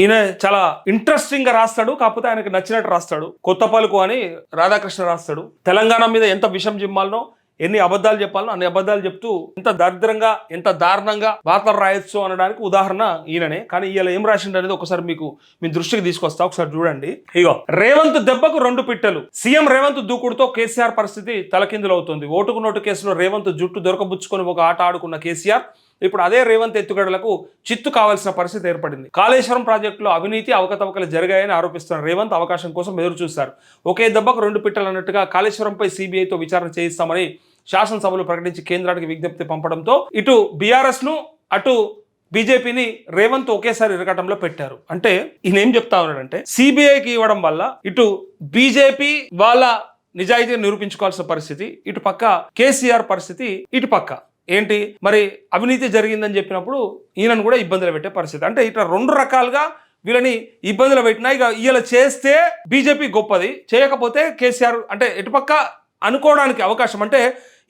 ఈయన చాలా ఇంట్రెస్టింగ్గా రాస్తాడు కాకపోతే ఆయనకు నచ్చినట్టు రాస్తాడు. కొత్త పలుకు అని రాధాకృష్ణ రాస్తాడు. తెలంగాణ మీద ఎంత విషం జిమ్మాలనో ఎన్ని అబద్ధాలు చెప్పాలనో అన్ని అబద్ధాలు చెప్తూ ఎంత దరిద్రంగా ఎంత దారుణంగా వార్తలు రాయొచ్చు అనడానికి ఉదాహరణ ఈయననే. కానీ ఈయన ఏం రాసిండు అనేది ఒకసారి మీకు మీ దృష్టికి తీసుకొస్తా ఒకసారి చూడండి. ఇగో రేవంత్ దెబ్బకు రెండు పిట్టలు. సీఎం రేవంత్ దూకుడుతో కేసీఆర్ పరిస్థితి తలకిందులవుతుంది. ఓటుకు నోటు కేసులో రేవంత్ జుట్టు దొరకబుచ్చుకొని ఒక ఆట ఆడుకున్న కేసీఆర్ ఇప్పుడు అదే రేవంత్ ఎత్తుగడలకు చిత్తు కావాల్సిన పరిస్థితి ఏర్పడింది. కాళేశ్వరం ప్రాజెక్టులో అవినీతి అవకతవకలు జరిగాయని ఆరోపిస్తున్న రేవంత్ అవకాశం కోసం ఎదురు చూశారు. ఒకే దెబ్బకు రెండు పిట్టలు అన్నట్టుగా కాళేశ్వరంపై సిబిఐతో విచారణ చేయిస్తామని శాసనసభలో ప్రకటించి కేంద్రానికి విజ్ఞప్తి పంపడంతో ఇటు బీఆర్ఎస్ను అటు బీజేపీని రేవంత్ ఒకేసారి ఇరగటంలో పెట్టారు. అంటే ఈయన ఏం చెప్తా ఉన్నాడంటే సిబిఐకి ఇవ్వడం వల్ల ఇటు బీజేపీ వాళ్ళ నిజాయితీని నిరూపించుకోవాల్సిన పరిస్థితి ఇటు పక్క కేసీఆర్ పరిస్థితి ఇటు పక్క. ఏంటి? మరి అవినీతి జరిగిందని చెప్పినప్పుడు ఈయనను కూడా ఇబ్బందులు పెట్టే పరిస్థితి. అంటే ఇట్లా రెండు రకాలుగా వీళ్ళని ఇబ్బందులు పెట్టినా ఇక వీళ్ళ చేస్తే బీజేపీ గొప్పది. చేయకపోతే కేసీఆర్ అంటే ఇటుపక్క అనుకోవడానికి అవకాశం. అంటే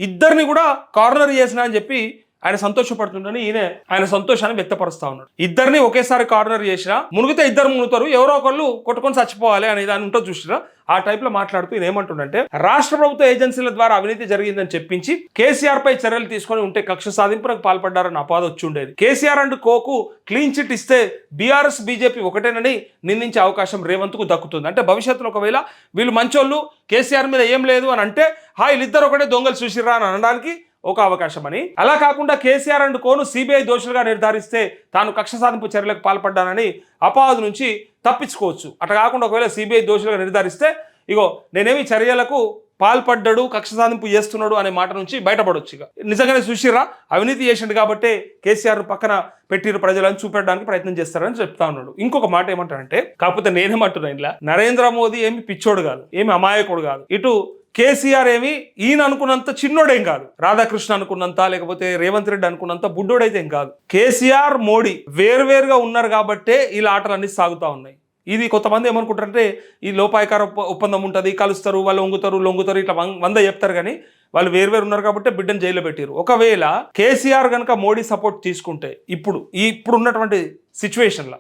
ఇద్దరిని కూడా కార్నర్ చేసిన అని చెప్పి ఆయన సంతోషపడుతుండని ఈయన ఆయన సంతోషాన్ని వ్యక్తపరుస్తా ఉన్నాడు. ఇద్దరిని ఒకేసారి కార్నర్ చేసిన మునిగితే ఇద్దరు మునుగుతారు ఎవరో ఒకళ్ళు కొట్టుకొని చచ్చిపోవాలి అనే దాని ఉంటో చూసినా ఆ టైప్లో మాట్లాడుతూ ఈయన ఏమంటుండంటే రాష్ట్ర ప్రభుత్వ ఏజెన్సీల ద్వారా అవినీతి జరిగిందని చెప్పించి కేసీఆర్ పై చర్యలు తీసుకొని ఉంటే కక్ష సాధింపులకు పాల్పడ్డారని అపాధ వచ్చి ఉండేది. కేసీఆర్ అండ్ కోకు క్లీన్ చిట్ ఇస్తే బీఆర్ఎస్ బీజేపీ ఒకటేనని నిందించే అవకాశం రేవంత్కు దక్కుతుంది. అంటే భవిష్యత్తులో ఒకవేళ వీళ్ళు మంచోళ్ళు కేసీఆర్ మీద ఏం లేదు అని అంటే హా వీళ్ళిద్దరు ఒకటే దొంగలు చూసిర్రా అని అనడానికి ఒక అవకాశం అని అలా కాకుండా కేసీఆర్ అండ్ కోను సిబిఐ దోషులుగా నిర్ధారిస్తే తాను కక్ష సాధింపు చర్యలకు పాల్పడ్డానని అపవాదు నుంచి తప్పించుకోవచ్చు. అట్లా కాకుండా ఒకవేళ సిబిఐ దోషులుగా నిర్ధారిస్తే ఇగో నేనేమి చర్యలకు పాల్పడ్డాడు కక్ష సాధింపు చేస్తున్నాడు అనే మాట నుంచి బయటపడొచ్చు ఇక. నిజంగానే సుశీరా అవినీతి చేసిండు కాబట్టే కేసీఆర్ పక్కన పెట్టిరు ప్రజలను చూపెట్టడానికి ప్రయత్నం చేస్తారని చెప్తా ఉన్నాడు. ఇంకొక మాట ఏమంటారంటే కాకపోతే నేనేమంటున్నా ఇలా నరేంద్ర మోదీ ఏమి పిచ్చోడు కాదు ఏమి అమాయకుడు కాదు. ఇటు కేసీఆర్ ఏమి? ఈయన అనుకున్నంత చిన్నోడేం కాదు. రాధాకృష్ణ అనుకున్నంత లేకపోతే రేవంత్ రెడ్డి అనుకున్నంత బుడ్డోడైతే ఏం కాదు. కేసీఆర్ మోడీ వేర్వేరుగా ఉన్నారు కాబట్టే ఇలా ఆటలు అన్ని సాగుతూ ఉన్నాయి. ఇది కొంతమంది ఏమనుకుంటారంటే ఈ లోపాయకార ఒప్పందం ఉంటుంది కలుస్తారు వాళ్ళు వంగుతారు లొంగుతారు ఇట్లా వంద చెప్తారు కానీ వాళ్ళు వేరువేరు ఉన్నారు కాబట్టి బిడ్డను జైల్లో పెట్టారు ఒకవేళ కేసీఆర్ కనుక మోడీ సపోర్ట్ తీసుకుంటే ఇప్పుడు ఈ ఇప్పుడు ఉన్నటువంటి సిచ్యువేషన్లో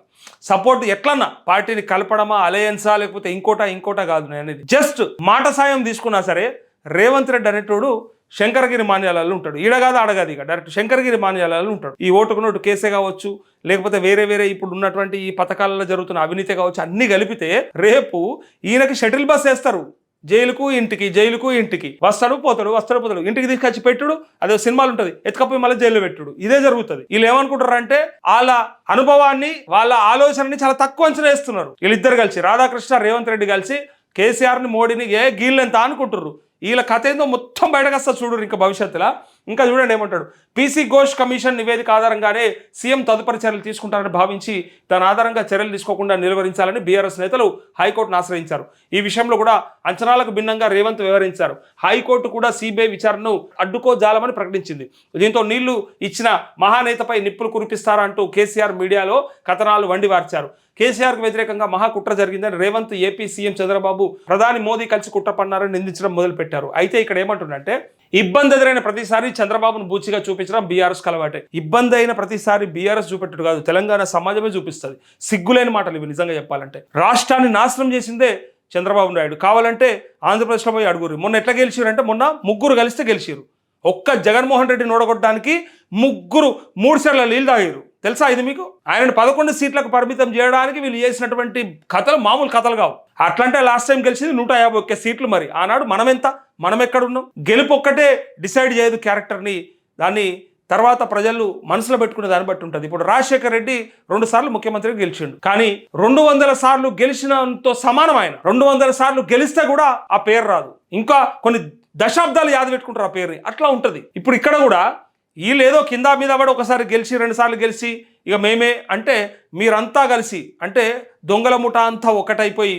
సపోర్ట్ ఎట్లన్నా పార్టీని కలపడమా అలయన్సా లేకపోతే ఇంకోటా ఇంకోటా కాదు నేను అనేది. జస్ట్ మాట సాయం తీసుకున్నా సరే రేవంత్ రెడ్డి అనేటోడు శంకరగిరి మాన్యాలలో ఉంటాడు. ఈడ కాదు ఆడగాదు ఇక. డైరెక్ట్ శంకరగిరి మాన్యాలలో ఉంటాడు. ఈ ఓటుకు నోటు కేసే కావచ్చు లేకపోతే వేరే వేరే ఇప్పుడు ఉన్నటువంటి ఈ పథకాలలో జరుగుతున్న అవినీతి కావచ్చు అన్ని కలిపితే రేపు ఈయనకి షటిల్ బస్ వేస్తారు. జైలుకు ఇంటికి జైలుకు ఇంటికి. వస్తాడు పోతాడు వస్తాడు పోతాడు. ఇంటికి తీసుకొచ్చి పెట్టుడు అదే సినిమాలు ఉంటుంది ఎత్తుకపోయి మళ్ళీ జైల్లో పెట్టుడు. ఇదే జరుగుతుంది. వీళ్ళు ఏమనుకుంటారు అంటే వాళ్ళ అనుభవాన్ని వాళ్ళ ఆలోచనని చాలా తక్కువ అంచనా వేస్తున్నారు. వీళ్ళిద్దరు కలిసి రాధాకృష్ణ రేవంత్ రెడ్డి కలిసి కేసీఆర్ని మోడీని ఏ గీళ్ళెంత అనుకుంటున్నారు వీళ్ళ కథ ఏందో మొత్తం బయటకు వస్తా చూడరు ఇంకా భవిష్యత్తులో. ఇంకా చూడండి ఏమంటాడు? పీసీ ఘోష్ కమిషన్ నివేదిక ఆధారంగానే సీఎం తదుపరి చర్యలు తీసుకుంటారని భావించి దాని ఆధారంగా చర్యలు తీసుకోకుండా నిలువరించాలని బీఆర్ఎస్ నేతలు హైకోర్టును ఆశ్రయించారు. ఈ విషయంలో కూడా అంచనాలకు భిన్నంగా రేవంత్ వివరించారు హైకోర్టు కూడా సిబిఐ విచారణను అడ్డుకోజాలమని ప్రకటించింది. దీంతో నీళ్ళు ఇచ్చిన మహానేతపై నిప్పులు కురిపిస్తారా అంటూ కేసీఆర్ మీడియాలో కథనాలు వండివార్చారు. కేసీఆర్కు వ్యతిరేకంగా మహాకుట్ర జరిగిందని రేవంత్ ఏపీ సీఎం చంద్రబాబు ప్రధాని మోదీ కలిసి కుట్ర పన్నారని నిందించడం మొదలుపెట్టారు. అయితే ఇక్కడ ఏమంటుందంటే ఇబ్బంది ఎదురైన ప్రతిసారి చంద్రబాబును బూచిగా చూపించడం బీఆర్ఎస్ కలవాటే ఇబ్బంది అయిన ప్రతిసారి బీఆర్ఎస్ చూపెట్టడు కాదు తెలంగాణ సమాజమే చూపిస్తుంది. సిగ్గులేని మాటలు ఇవి నిజంగా చెప్పాలంటే. రాష్ట్రాన్ని నాశనం చేసిందే చంద్రబాబు నాయుడు. కావాలంటే ఆంధ్రప్రదేశ్లో పోయి అడుగురు మొన్న ఎట్లా గెలిచిరంటే మొన్న ముగ్గురు కలిస్తే గెలిచారు ఒక్క జగన్మోహన్ రెడ్డిని ఓడగొట్టడానికి ముగ్గురు మూడు సార్లు నీళ్ళు తాగారు తెలుసా ఇది మీకు? ఆయన పదకొండు సీట్లకు పరిమితం చేయడానికి వీళ్ళు చేసినటువంటి కథలు మామూలు కథలు కావు. అట్లంటే లాస్ట్ టైం గెలిచింది నూట యాభై ఒక్క సీట్లు మరి. ఆనాడు మనం ఎంత మనం ఎక్కడున్నాం గెలుపు ఒక్కటే డిసైడ్ చేయదు క్యారెక్టర్ని దాన్ని తర్వాత ప్రజలు మనసులో పెట్టుకునే దాన్ని బట్టి ఉంటుంది. ఇప్పుడు రాజశేఖర్ రెడ్డి రెండు సార్లు ముఖ్యమంత్రిగా గెలిచిండు. కానీ రెండు వందల సార్లు గెలిచినంతో సమానం ఆయన. రెండు వందల సార్లు గెలిస్తే కూడా ఆ పేరు రాదు. ఇంకా కొన్ని దశాబ్దాలు యాద పెట్టుకుంటారు ఆ పేరుని. అట్లా ఉంటుంది. ఇప్పుడు ఇక్కడ కూడా వీళ్ళు ఏదో కింద మీద పడి ఒకసారి గెలిచి రెండుసార్లు గెలిచి ఇక మేమే అంటే మీరంతా కలిసి అంటే దొంగల ముఠ అంతా ఒకటైపోయి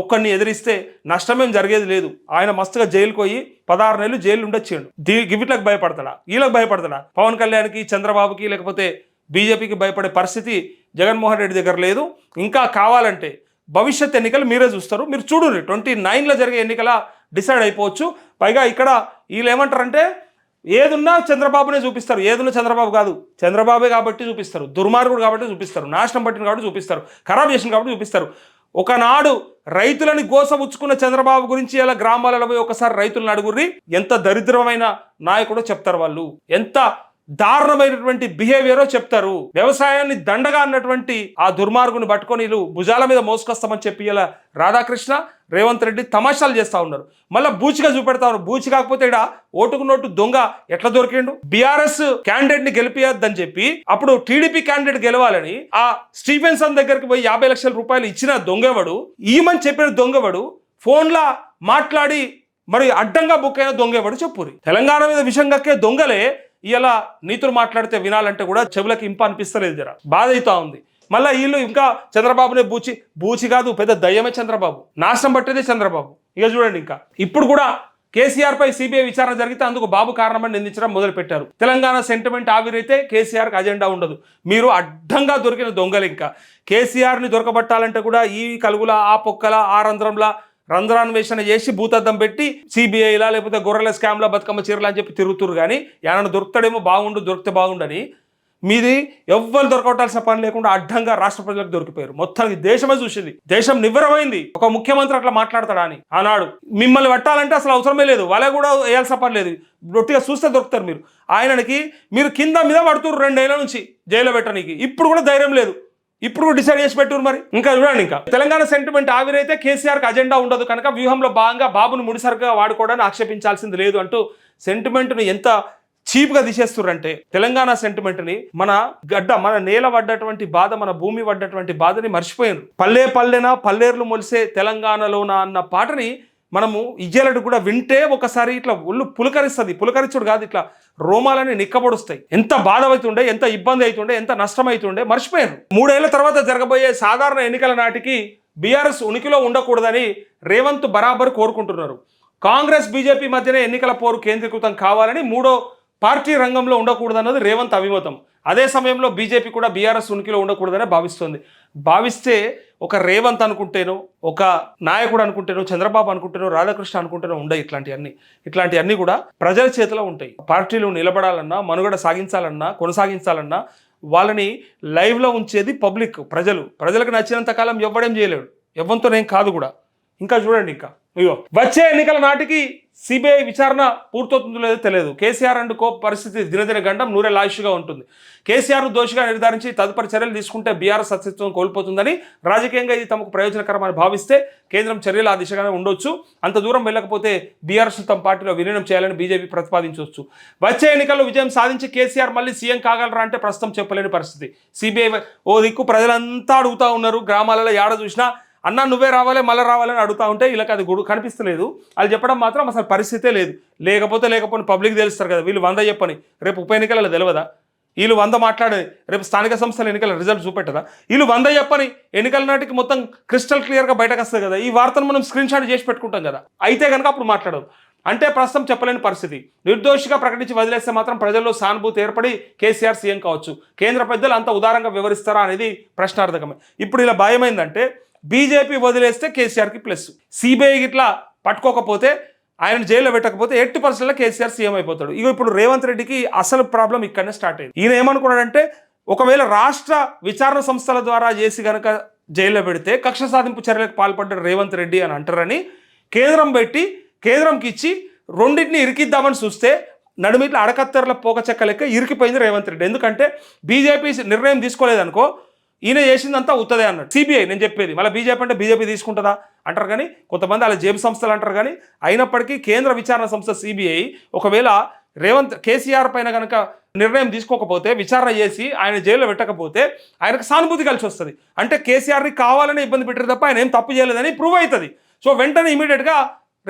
ఒక్కడిని ఎదిరిస్తే నష్టమేం జరిగేది లేదు. ఆయన మస్తుగా జైలుకు పోయి పదహారు నెలలు జైలు ఉండొచ్చాడు దీ గివిట్లకు భయపడతాడా? వీళ్ళకి భయపడతాడా? పవన్ కళ్యాణ్కి చంద్రబాబుకి లేకపోతే బీజేపీకి భయపడే పరిస్థితి జగన్మోహన్ రెడ్డి దగ్గర లేదు. ఇంకా కావాలంటే భవిష్యత్ ఎన్నికలు మీరే చూస్తారు. మీరు చూడండి ట్వంటీ నైన్లో జరిగే ఎన్నికల డిసైడ్ అయిపోవచ్చు. పైగా ఇక్కడ వీళ్ళు ఏమంటారంటే ఏదున్నా చంద్రబాబునే చూపిస్తారు. ఏదున్నా చంద్రబాబు కాదు. చంద్రబాబే కాబట్టి చూపిస్తారు. దుర్మార్గుడు కాబట్టి చూపిస్తారు. నాశనం పట్టిన కాబట్టి చూపిస్తారు. ఖరాబ్ చేసిన కాబట్టి చూపిస్తారు. ఒకనాడు రైతులని గోసముచ్చుకున్న చంద్రబాబు గురించి ఇలా గ్రామాలలో పోయి ఒకసారి రైతులను అడుగుర్రి ఎంత దరిద్రమైన నాయకుడో చెప్తారు వాళ్ళు. ఎంత దారుణమైనటువంటి బిహేవియరో చెప్తారు. వ్యవసాయాన్ని దండగా అన్నటువంటి ఆ దుర్మార్గుని పట్టుకొని వీళ్ళు భుజాల మీద మోసుకొస్తామని చెప్పి ఇలా రాధాకృష్ణ రేవంత్ రెడ్డి తమాషాలు చేస్తా ఉన్నారు. మళ్ళీ బూచిగా చూపెడతా ఉన్నారు. బూచి కాకపోతే ఇక్కడ ఓటుకు నోటు దొంగ ఎట్లా దొరికిండు? బీఆర్ఎస్ క్యాండిడేట్ని గెలిపియద్దని చెప్పి అప్పుడు టీడీపీ క్యాండిడేట్ గెలవాలని ఆ స్టీఫెన్సన్ దగ్గరికి పోయి యాభై లక్షల రూపాయలు ఇచ్చిన దొంగవడు? ఈమని చెప్పిన దొంగవడు? ఫోన్లా మాట్లాడి మరి అడ్డంగా బుక్ అయిన దొంగేవాడు చెప్పురి తెలంగాణ మీద విషం కక్కే దొంగలే ఇలా నీతులు మాట్లాడితే వినాలంటే కూడా చెవులకు ఇంప అనిపిస్తలేదు జర. బాధ అవుతా ఉంది. మళ్ళీ వీళ్ళు ఇంకా చంద్రబాబునే బూచి బూచి కాదు పెద్ద దయ్యమే చంద్రబాబు. నాశనం పట్టేదే చంద్రబాబు. ఇక చూడండి ఇంకా. ఇప్పుడు కూడా కేసీఆర్ పై సిబిఐ విచారణ జరిగితే అందుకు బాబు కారణమని నిందించడం మొదలు పెట్టారు తెలంగాణ సెంటిమెంట్ ఆవిరైతే కేసీఆర్కి అజెండా ఉండదు. మీరు అడ్డంగా దొరికిన దొంగలు ఇంకా. కేసీఆర్ని దొరకబట్టాలంటే కూడా ఈ కలుగుల ఆ పొక్కల ఆ రంధ్రంలా రంధ్రాన్వేషణ చేసి భూతద్దం పెట్టి సిబిఐలా లేకపోతే గొర్రెల స్కామ్లా బతుకమ్మ చీరలు అని చెప్పి తిరుగుతురు కానీ ఏమైనా దొరుకుతాడేమో బాగుండు దొరికితే బాగుండని. మీది ఎవ్వరు దొరకవటాల్సిన పని లేకుండా అడ్డంగా రాష్ట్ర ప్రజలకు దొరికిపోయారు. మొత్తానికి దేశమే చూసింది. దేశం నివ్వరమైంది. ఒక ముఖ్యమంత్రి అట్లా మాట్లాడతాడా అని. ఆనాడు మిమ్మల్ని పట్టాలంటే అసలు అవసరమే లేదు. వాళ్ళే కూడా వేయాల్సిన పని లేదు. రొట్టిగా చూస్తే దొరుకుతారు మీరు. ఆయనకి మీరు కింద మీద పడుతున్నారు రెండేళ్ళ నుంచి జైల్లో పెట్టడానికి. ఇప్పుడు కూడా ధైర్యం లేదు. ఇప్పుడు డిసైడ్ చేసి పెట్టారు మరి. ఇంకా చూడండి ఇంకా. తెలంగాణ సెంటిమెంట్ ఆవిరైతే కేసీఆర్కి అజెండా ఉండదు. కనుక వ్యూహంలో భాగంగా బాబును ముడిసరుగా వాడుకోవడానికి ఆక్షేపించాల్సింది లేదు అంటూ సెంటిమెంట్ను ఎంత చీప్గా తీసేస్తున్నారంటే తెలంగాణ సెంటిమెంట్ని మన గడ్డ మన నేల పడ్డటువంటి బాధ మన భూమి పడ్డటువంటి బాధని మర్చిపోయారు పల్లె పల్లెన పల్లేర్లు మొలిసే తెలంగాణలోన అన్న పాటని మనము ఇజ్జలడు కూడా వింటే ఒకసారి ఇట్లా ఒళ్ళు పులకరిస్తుంది. పులకరించుడు కాదు ఇట్లా రోమాలని నిక్కబొడుస్తాయి. ఎంత బాధ అవుతుండే ఎంత ఇబ్బంది అవుతుండే ఎంత నష్టం అవుతుండే మర్చిపోయారు. మూడేళ్ళ తర్వాత జరగబోయే సాధారణ ఎన్నికల నాటికి బీఆర్ఎస్ ఉనికిలో ఉండకూడదని రేవంత్ బరాబర్ కోరుకుంటున్నారు. కాంగ్రెస్ బీజేపీ మధ్యనే ఎన్నికల పోరు కేంద్రీకృతం కావాలని మూడో పార్టీ రంగంలో ఉండకూడదన్నది రేవంత్ అభిమతం. అదే సమయంలో బీజేపీ కూడా బీఆర్ఎస్ ఉనికిలో ఉండకూడదనే భావిస్తుంది. భావిస్తే ఒక రేవంత్ అనుకుంటేనో ఒక నాయకుడు అనుకుంటేనో చంద్రబాబు అనుకుంటేనో రాధాకృష్ణ అనుకుంటేనో ఉండే ఇట్లాంటివన్నీ ఇట్లాంటివన్నీ కూడా ప్రజల చేతిలో ఉంటాయి. పార్టీలు నిలబడాలన్నా మనుగడ సాగించాలన్నా కొనసాగించాలన్నా వాళ్ళని లైవ్లో ఉంచేది పబ్లిక్ ప్రజలు. ప్రజలకు నచ్చినంత కాలం ఇవ్వడం చేయలేడు. ఎవ్వంతోనేం కాదు కూడా. ఇంకా చూడండి ఇంకా. అయ్యో వచ్చే ఎన్నికల నాటికి సిబిఐ విచారణ పూర్తవుతుందో లేదో తెలియదు. కేసీఆర్ అండ్ కో పరిస్థితి దినదిన గండం నూరే లాయిష్గా ఉంటుంది. కేసీఆర్ దోషిగా నిర్ధారించి తదుపరి చర్యలు తీసుకుంటే బీఆర్ఎస్ సత్యత్వం కోల్పోతుందని రాజకీయంగా ఇది తమకు ప్రయోజనకరమని భావిస్తే కేంద్రం చర్యలు ఆ దిశగానే ఉండొచ్చు. అంత దూరం వెళ్ళకపోతే బీఆర్ఎస్ తమ పార్టీలో విలీనం చేయాలని బీజేపీ ప్రతిపాదించవచ్చు. వచ్చే ఎన్నికల్లో విజయం సాధించి కేసీఆర్ మళ్ళీ సీఎం కాగలరా అంటే ప్రస్తుతం చెప్పలేని పరిస్థితి. సిబిఐ ఓ దిక్కు ప్రజలంతా అడుగుతా ఉన్నారు. గ్రామాలలో ఏడ చూసినా అన్న నువ్వే రావాలి మళ్ళీ రావాలని అడుగుతా ఉంటే వీళ్ళకి అది గుడు కనిపిస్తలేదు. వాళ్ళు చెప్పడం మాత్రం అసలు పరిస్థితే లేదు. లేకపోతే లేకపోతే పబ్లిక్ తెలుస్తారు కదా వీళ్ళు వంద చెప్పని. రేపు ఉప ఎన్నికలలో తెలియదా వీళ్ళు వంద మాట్లాడి రేపు స్థానిక సంస్థల ఎన్నికల రిజల్ట్ చూపెట్టదా? వీళ్ళు వంద చెప్పని ఎన్నికల నాటికి మొత్తం క్రిస్టల్ క్లియర్గా బయటకు వస్తుంది కదా ఈ వార్తను మనం స్క్రీన్ షాట్ చేసి పెట్టుకుంటాం కదా. అయితే కనుక అప్పుడు మాట్లాడదు. అంటే ప్రస్తుతం చెప్పలేని పరిస్థితి. నిర్దోషిగా ప్రకటించి వదిలేస్తే మాత్రం ప్రజల్లో సానుభూతి ఏర్పడి కేసీఆర్ సీఎం కావచ్చు. కేంద్ర పెద్దలు అంత ఉదారంగా వివరిస్తారా అనేది ప్రశ్నార్థకమే. ఇప్పుడు ఇలా భయమైందంటే బీజేపీ వదిలేస్తే కేసీఆర్కి ప్లస్. సిబిఐ ఇట్లా పట్టుకోకపోతే ఆయన జైల్లో పెట్టకపోతే ఎట్టి పర్సెంట్లో కేసీఆర్ సీఎం అయిపోతాడు. ఇక ఇప్పుడు రేవంత్ రెడ్డికి అసలు ప్రాబ్లం ఇక్కడనే స్టార్ట్ అయింది. ఈయన ఏమనుకున్నాడంటే ఒకవేళ రాష్ట్ర విచారణ సంస్థల ద్వారా చేసి గనక జైల్లో పెడితే కక్ష సాధింపు చర్యలకు పాల్పడ్డ రేవంత్ రెడ్డి అని అంటారని కేంద్రం పెట్టి కేంద్రంకి ఇచ్చి రెండింటిని ఇరికిద్దామని చూస్తే నడుమిట్ల అడకత్తెరల పోక చెక్క లెక్క ఇరికిపోయింది రేవంత్ రెడ్డి. ఎందుకంటే బీజేపీ నిర్ణయం తీసుకోలేదనుకో ఈయన చేసిందంతా ఉత్తదే అన్నాడు. సిబిఐ నేను చెప్పేది. మళ్ళీ బీజేపీ అంటే బీజేపీ తీసుకుంటుందా? అంటారు కానీ కొంతమంది అలా జేబు సంస్థలు అంటారు కానీ అయినప్పటికీ కేంద్ర విచారణ సంస్థ సిబిఐ ఒకవేళ రేవంత్ కేసీఆర్ పైన కనుక నిర్ణయం తీసుకోకపోతే విచారణ చేసి ఆయన జైల్లో పెట్టకపోతే ఆయనకు సానుభూతి కలిసి వస్తుంది. అంటే కేసీఆర్ని కావాలని ఇబ్బంది పెట్టారు తప్ప ఆయన ఏం తప్పు చేయలేదని ప్రూవ్ అవుతుంది. సో వెంటనే ఇమీడియట్గా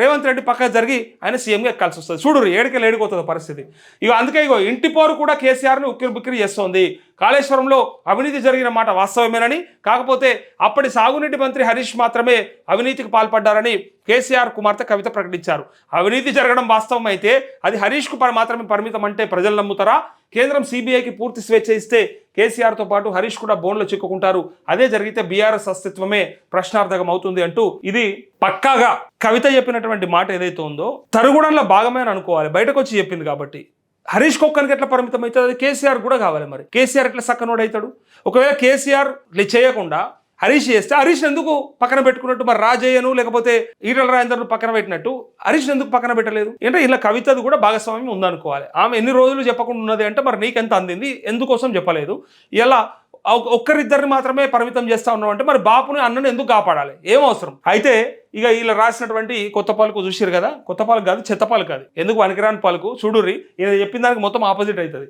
రేవంత్ రెడ్డి పక్కకు జరిగి ఆయన సీఎంగా ఎక్కాల్సి వస్తుంది. చూడు ఏడికెళ్ళి ఏడిపోతుంది పరిస్థితి. ఇక అందుకే ఇగో ఇంటి పోరు కూడా కేసీఆర్ని ఉక్కిరి బిక్కిరి చేస్తోంది. కాళేశ్వరంలో అవినీతి జరిగిన మాట వాస్తవమేనని కాకపోతే అప్పటి సాగునీటి మంత్రి హరీష్ మాత్రమే అవినీతికి పాల్పడ్డారని కేసీఆర్ కుమార్తె కవిత ప్రకటించారు. అవినీతి జరగడం వాస్తవం అయితే అది హరీష్కు మాత్రమే పరిమితం అంటే ప్రజలు నమ్ముతారా? కేంద్రం సిబిఐకి పూర్తి స్వేచ్ఛ ఇస్తే కేసీఆర్తో పాటు హరీష్ కూడా బోన్లో చిక్కుకుంటారు. అదే జరిగితే బీఆర్ఎస్ అస్తిత్వమే ప్రశ్నార్థకం అవుతుంది అంటూ ఇది పక్కాగా కవిత చెప్పినటువంటి మాట ఏదైతే ఉందో తరుగుడంలో భాగమే అనుకోవాలి. బయటకు వచ్చి చెప్పింది కాబట్టి. హరీష్ కుక్కనికి ఎట్లా పరిమితం అవుతుంది? అది కేసీఆర్ కూడా కావాలి మరి. కేసీఆర్ ఎట్లా సక్కనోడు అవుతాడు ఒకవేళ కేసీఆర్ చేయకుండా హరీష్ చేస్తే హరీష్ ఎందుకు పక్కన పెట్టుకున్నట్టు? మరి రాజయ్యను లేకపోతే ఈటల రాజేందర్ను పక్కన పెట్టినట్టు? హరీష్ ఎందుకు పక్కన పెట్టలేదు? అంటే ఇలా కవితది కూడా భాగస్వామ్యం ఉందనుకోవాలి. ఆమె ఎన్ని రోజులు చెప్పకుండా ఉన్నది అంటే మరి నీకెంత అందింది? ఎందుకోసం చెప్పలేదు. ఇలా ఒక్కరిద్దరిని మాత్రమే పరిమితం చేస్తా ఉన్నాం అంటే మరి బాపుని అన్నని ఎందుకు కాపాడాలి? ఏం అవసరం? అయితే ఇక వీళ్ళు రాసినటువంటి కొత్త పాలకు చూసిరు కదా? కొత్త పాలకు కాదు చెత్త పాలకు కాదు. ఎందుకు పనికిరాని పాలకు? చూడుర్రి. ఈయన చెప్పిన దానికి మొత్తం ఆపోజిట్ అవుతుంది.